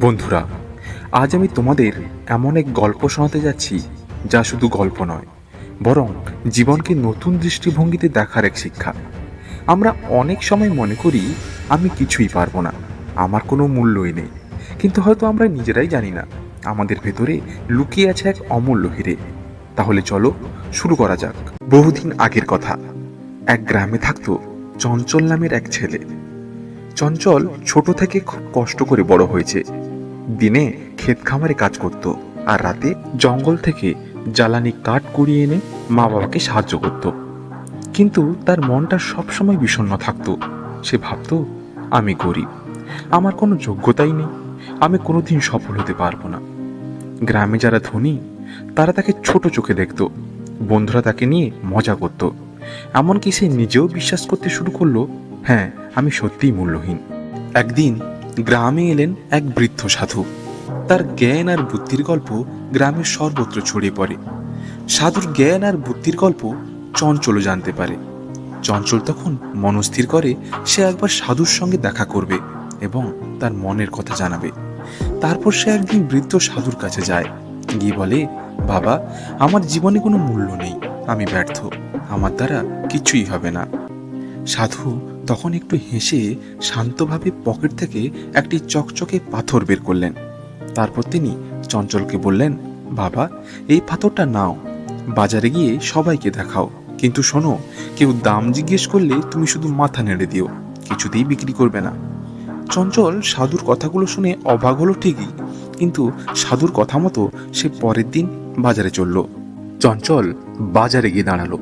বন্ধুরা, আজ আমি তোমাদের এমন এক গল্প শোনাতে যাচ্ছি যা শুধু গল্প নয়, বরং জীবনকে নতুন দৃষ্টিভঙ্গিতে দেখার এক শিক্ষা। আমরা অনেক সময় মনে করি, আমি কিছুই পারব না, আমার কোনো মূল্যই নেই, কিন্তু হয়তো আমরা নিজেরাই জানি না, আমাদের ভেতরে লুকিয়ে আছে এক অমূল্য হিরে। তাহলে চলো শুরু করা যাক। বহুদিন আগের কথা, এক গ্রামে থাকতো চঞ্চল নামের এক ছেলে। চঞ্চল ছোট থেকে খুব কষ্ট করে বড় হয়েছে। দিনে ক্ষেত খামারে কাজ করত আর রাতে জঙ্গল থেকে জ্বালানি কাঠ কুড়িয়ে এনে মা বাবাকে সাহায্য করত। কিন্তু তার মনটা সবসময় বিষণ্ণ থাকতো। সে ভাবতো, আমি গরিব। আমার কোনো যোগ্যতাই নেই। আমি কোনোদিন সফল হতে পারব না। গ্রামে যারা ধনী, তারা তাকে ছোট চোখে দেখত। বন্ধুরা তাকে নিয়ে মজা করত। এমনকি সে নিজেও বিশ্বাস করতে শুরু করল হ্যাঁ আমি সত্যিই মূল্যহীন। একদিন গ্রামে এলেন এক বৃদ্ধ সাধু। তার জ্ঞান আর বুদ্ধির গল্প গ্রামের সর্বত্র ছড়িয়ে পড়ে। সাধুর জ্ঞান আর বুদ্ধির গল্প চঞ্চলও জানতে পারে। চঞ্চল তখন মনস্থির করে সে একবার সাধুর সঙ্গে দেখা করবে এবং তার মনের কথা জানাবে। তারপর সে একদিন বৃদ্ধ সাধুর কাছে যায়। গিয়ে বলে, বাবা, আমার জীবনে কোনো মূল্য নেই। আমি ব্যর্থ। আমার দ্বারা কিছুই হবে না। সাধু তখন একটু হেসে শান্তভাবে পকেট থেকে একটি চকচকে পাথর বের করলেন। তারপর তিনি চঞ্চলকে বললেন, বাবা, এই পাথরটা নাও। বাজারে গিয়ে সবাইকে দেখাও। কিন্তু শোনো, কেউ দাম জিজ্ঞেস করলে তুমি শুধু মাথা নেড়ে দিও। কিছুতেই বিক্রি করবে না। চঞ্চল সাধুর কথাগুলো শুনে অবাক হলো ঠিকই। কিন্তু সাধুর কথা মতো সে পরের দিন বাজারে চলল। চঞ্চল বাজারে গিয়ে দাঁড়াল।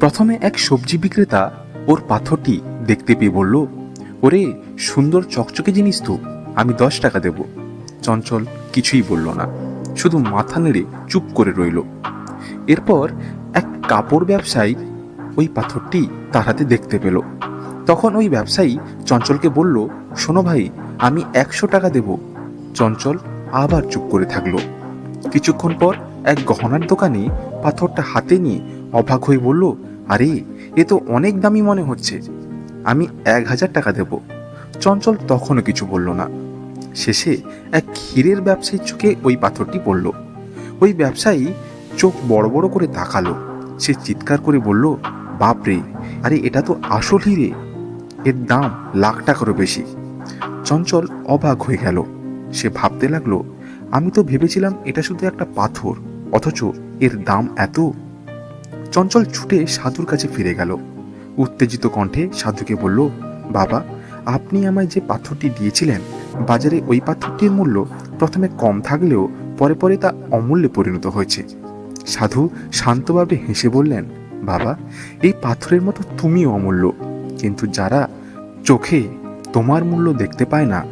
প্রথমে এক সবজি বিক্রেতা ওর পাথরটি দেখতে পেয়ে বলল, ওরে, সুন্দর চকচকে জিনিস তো, আমি দশ টাকা দেব। চঞ্চল কিছুই বলল না, শুধু মাথা নেড়ে চুপ করে রইল। এরপর এক কাপড় ব্যবসায়ী ওই পাথরটি তার হাতে দেখতে পেল। তখন ওই ব্যবসায়ী চঞ্চলকে বলল, শোনো ভাই, আমি একশো টাকা দেব। চঞ্চল আবার চুপ করে থাকল। কিছুক্ষণ পর এক গহনার দোকানে পাথরটা হাতে নিয়ে অবাক হয়ে বলল, আরে, এ তো অনেক দামি মনে হচ্ছে। আমি এক হাজার টাকা দেব। চঞ্চল তখনও কিছু বলল না। শেষে এক ক্ষীরের ব্যবসায়ীর চোখে ওই পাথরটি পড়ল। ওই ব্যবসায়ী চোখ বড় বড় করে তাকালো। সে চিৎকার করে বলল বাপরে আরে এটা তো আসল হিরে। এর দাম লাখ টাকারও বেশি। চঞ্চল অবাক হয়ে গেল। সে ভাবতে লাগল, আমি তো ভেবেছিলাম এটা শুধু একটা পাথর, অথচ এর দাম এত? চঞ্চল ছুটে সাধুর কাছে ফিরে গেল। উত্তেজিত কণ্ঠে সাধুকে বলল, বাবা, আপনি আমায় যে পাথরটি দিয়েছিলেন, বাজারে ওই পাথরটির মূল্য প্রথমে কম থাকলেও পরে পরে তা অমূল্যে পরিণত হয়েছে। সাধু শান্তভাবে হেসে বললেন, বাবা, এই পাথরের মতো তুমিও অমূল্য। কিন্তু যারা চোখে তোমার মূল্য দেখতে পায় না,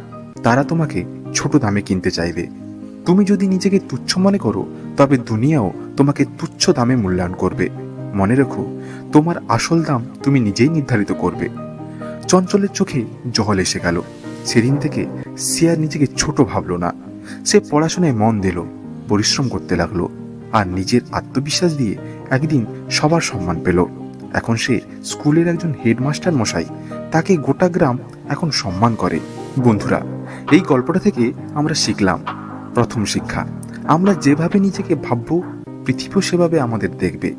তারা তোমাকে ছোট দামে কিনতে চাইবে। তুমি যদি নিজেকে তুচ্ছ মনে করো, তবে দুনিয়াও তোমাকে তুচ্ছ দামে মূল্যায়ন করবে। মনে রেখো, তোমার আসল দাম তুমি নিজেই নির্ধারিত করবে। চঞ্চলের চোখে জল এসে গেল। সেদিন থেকে সে আর নিজেকে ছোট ভাবলো না। সে পড়াশোনায় মন দিল, পরিশ্রম করতে লাগল আর নিজের আত্মবিশ্বাস দিয়ে একদিন সবার সম্মান পেল। এখন সে স্কুলের একজন হেডমাস্টার মশাই, তাকে গোটা গ্রাম এখন সম্মান করে। বন্ধুরা, এই গল্পটা থেকে আমরা শিখলাম প্রথম শিক্ষা। আমরা যেভাবে নিজেকে ভাবব, পৃথিবীও সেভাবে আমাদের দেখবে।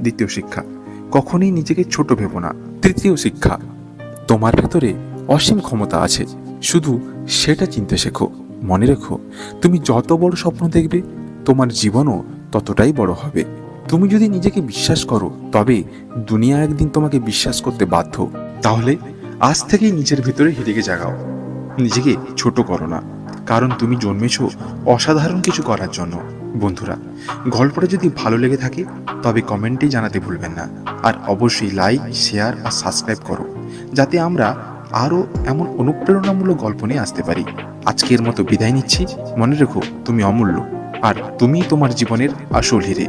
দ্বিতীয় শিক্ষা। কখনোই নিজেকে ছোট ভেবো না। তৃতীয় শিক্ষা, তোমার ভেতরে অসীম ক্ষমতা আছে। শুধু সেটা চিনতে শেখো, মনে রেখো, তুমি যত বড় স্বপ্ন দেখবে, তোমার জীবনও ততটাই বড় হবে। তুমি যদি নিজেকে বিশ্বাস করো, তবে দুনিয়া একদিন তোমাকে বিশ্বাস করতে বাধ্য। তাহলে আজ থেকেই নিজের ভিতরে হিরেকে জাগাও। নিজেকে ছোট করো না, কারণ তুমি জন্মেছ অসাধারণ কিছু করার জন্য। বন্ধুরা, গল্পটা যদি ভালো লেগে থাকে, তবে কমেন্টে জানাতে ভুলবেন না। আর অবশ্যই লাইক, শেয়ার আর সাবস্ক্রাইব করো, যাতে আমরা আরও এমন অনুপ্রেরণামূলক গল্প নিয়ে আসতে পারি। আজকের মতো বিদায় নিচ্ছি। মনে রেখো, তুমি অমূল্য, আর তুমি তোমার জীবনের আসল হিরে।